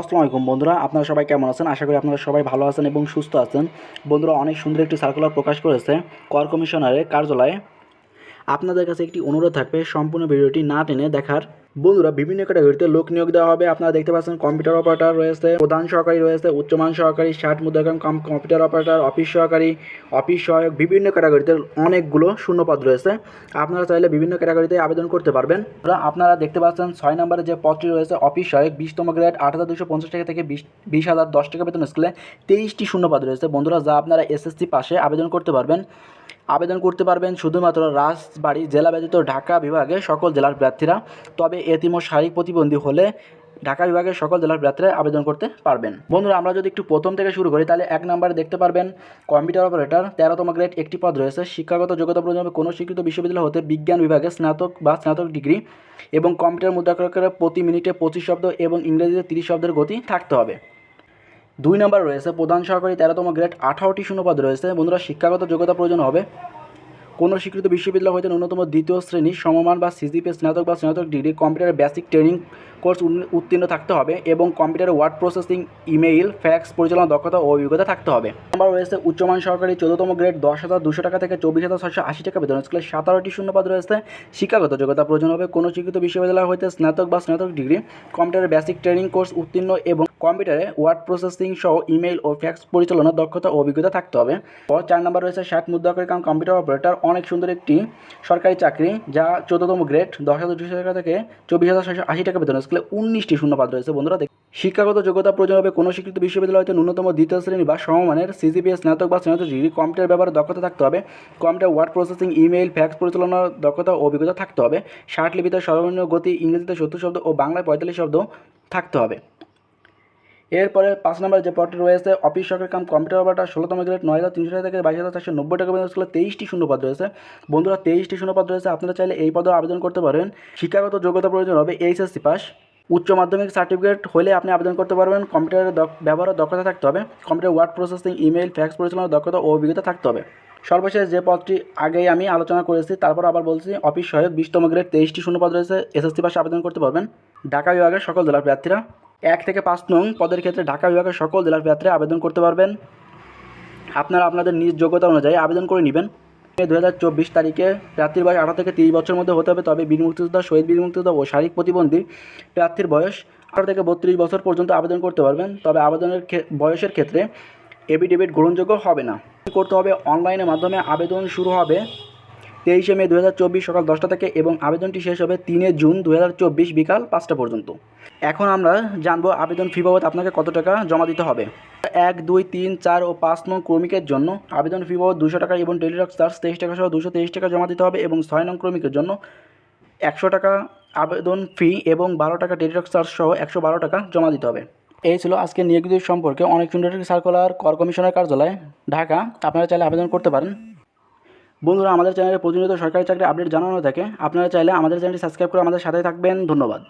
আসসালামু আলাইকুম বন্ধুরা, আপনারা সবাই কেমন আছেন? আশা করি আপনারা সবাই ভালো আছেন এবং সুস্থ আছেন। বন্ধুরা, অনেক সুন্দর একটি সার্কুলার প্রকাশ করেছে কর কমিশনারের কার্যালয়ে। আপনাদের কাছে একটি অনুরোধ থাকবে, সম্পূর্ণ ভিডিওটি না টেনে দেখার বন্ধুরা, বিভিন্ন ক্যাটাগরিতে লোক নিয়োগ দেওয়া হবে। আপনারা দেখতে পাচ্ছেন কম্পিউটার অপারেটর রয়েছে, প্রধান সহকারী রয়েছে উচ্চমান সহকারী, ষাট মুদ্রাকাম কাম কম্পিউটার অপারেটর অফিস সহকারী অফিস সহায়ক, বিভিন্ন ক্যাটাগরিতে অনেকগুলো শূন্যপদ রয়েছে। আপনারা চাইলে বিভিন্ন ক্যাটাগরিতে আবেদন করতে পারবেন। আপনারা দেখতে পাচ্ছেন ছয় নম্বরে যে পদটি রয়েছে অফিস সহায়ক, বিশতম গ্রেড আট হাজার দুশো পঞ্চাশ টাকা থেকে বিশ বিশ হাজার দশ টাকা বেতন স্কেলে তেইশটি শূন্যপদ রয়েছে। বন্ধুরা, যা আপনারা এসএসসি পাশে আবেদন করতে পারবেন। আবেদন করতে পারবেন শুধুমাত্র রাজবাড়ি জেলা ব্যতীত ঢাকা বিভাগে সকল জেলার প্রার্থীরা। তবে এতিম শারীরিক প্রতিবন্ধী হলে ঢাকা বিভাগের সকল জেলার প্রার্থীরা আবেদন করতে পারবেন। বন্ধুরা, আমরা যদি একটু প্রথম থেকে শুরু করি, তাহলে এক নম্বরে দেখতে পারবেন কম্পিউটার অপারেটর, তেরোতম গ্রেড একটি পদ রয়েছে। শিক্ষাগত যোগ্যতা প্রয়োজন কোনো স্বীকৃত বিশ্ববিদ্যালয় হতে বিজ্ঞান বিভাগে স্নাতক বা স্নাতক ডিগ্রি এবং কম্পিউটার মুদ্রাক্ষরে প্রতি মিনিটে পঁচিশ শব্দ এবং ইংরেজিতে তিরিশ শব্দের গতি থাকতে হবে। দুই নম্বর রয়েছে, প্রধান সহকারী তেরোতম গ্রেড, আঠারোটি শূন্যপদ রয়েছে। বন্ধুরা, শিক্ষাগত যোগ্যতা প্রয়োজন হবে। কোনো স্বীকৃত বিশ্ববিদ্যালয় হয়েছে ন্যূনতম দ্বিতীয় শ্রেণি সমমান বা সিজিপি স্নাতক বা স্নাতক degree computer basic training course উত্তীর্ণ থাকতে হবে এবং কম্পিউটারে ওয়ার্ড প্রসেসিং, ইমেইল, ফ্যাক্স পরিচালনা দক্ষতা ও অভিজ্ঞতা থাকতে হবে। নম্বর রয়েছে উচ্চমান সরকারি চোদ্দতম গ্রেড দশ হাজার দুশো টাকা থেকে চব্বিশ হাজার ছশো আশি টাকা বেতন। স্কুলে সাতারোটি শূন্যপদ রয়েছে। শিক্ষাগত যোগ্যতা প্রয়োজন হবে। কোনো স্বীকৃত বিশ্ববিদ্যালয় হতে স্নাতক বা স্নাতক ডিগ্রি, কম্পিউটারের বেসিক ট্রেনিং কোর্স উত্তীর্ণ এবং কম্পিউটারে ওয়ার্ড প্রসেসিং সহ ইমেইল ও ফ্যাক্স পরিচালনার দক্ষতা ও অভিজ্ঞতা থাকতে হবে। পর চার নম্বর রয়েছে ষাট মুদ্রাকরী কাম কম্পিউটার অপারেটর। অনেক সুন্দর একটি সরকারি চাকরি যা চোদ্দতম গ্রেড দশ হাজার দুশো টাকা থেকে চব্বিশ হাজার ছশো আশি টাকা বেতন। স্কেলে উনিশটি শূন্যপাত রয়েছে। বন্ধুরা শিক্ষাগত যোগ্যতা প্রয়োজন হবে কোনো স্বীকৃত বিশ্ববিদ্যালয় হতে ন্যূনতম দ্বিতীয় শ্রেণি বা সমমানের সিজিপিএস স্নাতক বা স্নাতক ডিগ্রি। কম্পিউটার ব্যবহারে দক্ষতা থাকতে হবে। Computer word processing, email, fax পরিচালনার দক্ষতা ও অভিজ্ঞতা থাকতে হবে। ষাট লিপিতে সর্বনিম্ন গতি, ইংরেজিতে সত্তর শব্দ ও বাংলায় পঁয়তাল্লিশ শব্দ থাকতে হবে। এরপরে পাঁচ নম্বর যে পদটি রয়েছে অফিস সরকারি কাম কম্পিউটার অপারেটর ষোলোতম গ্রেড নয় হাজার তিনশো থেকে বাইশ হাজার চারশো নব্বই টাকা পর্যন্ত স্কুলে তেইশটি শূন্যপদ রয়েছে। বন্ধুরা, তেইশটি শূন্যপদ রয়েছে। আপনারা চাইলে এই পদেও আবেদন করতে পারেন। শিক্ষাগত যোগ্যতা প্রয়োজন হবে, এইচএসসি পাস। উচ্চ মাধ্যমিক সার্টিফিকেট হলে আপনি আবেদন করতে পারবেন। কম্পিউটারের ব্যবহারের দক্ষতা থাকতে হবে। Computer word processing email fax পরিচালনার দক্ষতা ও অভিজ্ঞতা থাকতে হবে। সর্বশেষ যে পদটি আগেই আমি আলোচনা করেছি, তারপর আবার বলছি অফিস সহায়ক বিশতম গ্রেড তেইশটি শূন্যপদ রয়েছে, এসএসসি পাশে আবেদন করতে পারবেন। ঢাকা বিভাগের সকল জেলার প্রার্থীরা। এক থেকে পাঁচ নং পদের ক্ষেত্রে ঢাকা বিভাগের সকল জেলার প্রার্থীরা আবেদন করতে পারবেন। আপনারা আপনাদের নিজ যোগ্যতা অনুযায়ী আবেদন করে নেবেন। দু হাজার চব্বিশ তারিখে প্রার্থীর বয়স আঠারো থেকে তিরিশ বছরের মধ্যে হতে হবে, তবে বীর মুক্তিযোদ্ধা, শহীদ বীর মুক্তিযোদ্ধা ও শারীরিক প্রতিবন্ধী প্রার্থীর বয়স আঠারো থেকে বত্রিশ বছর পর্যন্ত আবেদন করতে পারবেন। তবে আবেদনের বয়সের ক্ষেত্রে এফিডেভিট গ্রহণযোগ্য হবে না। করতে হবে অনলাইনের মাধ্যমে আবেদন শুরু হবে। তেইশে মে দু হাজার চব্বিশ সকাল দশটা থেকে এবং আবেদনটি শেষ হবে তিনে জুন দু হাজার চব্বিশ বিকাল পাঁচটা পর্যন্ত। এখন আমরা জানব আবেদন ফি বাবদ আপনাকে কত টাকা জমা দিতে হবে। এক, দুই, তিন, চার ও পাঁচ নং ক্রমিকের জন্য আবেদন ফি বাবদ দুশো টাকা এবং টেলিটক্স চার্জ তেইশ টাকা সহ দুশো তেইশ টাকা জমা দিতে হবে এবং ছয় নং ক্রমিকের জন্য একশো টাকা আবেদন ফি এবং বারো টাকা টেলিটক্স চার্জ সহ একশো বারো টাকা জমা দিতে হবে। এই ছিল আজকে নিয়োগিত সম্পর্কে অনেক সুন্দর সার্কুলার কর কমিশনের কার্যালয়, ঢাকা। আপনারা চাইলে আবেদন করতে পারেন। বন্ধুরা, আমাদের চ্যানেলে প্রতিনিয়ত সরকারি চাকরি আপডেট জানানো থাকে। আপনারা চাইলে আমাদের চ্যানেলটি সাবস্ক্রাইব করে আমাদের সাথে থাকবেন। ধন্যবাদ।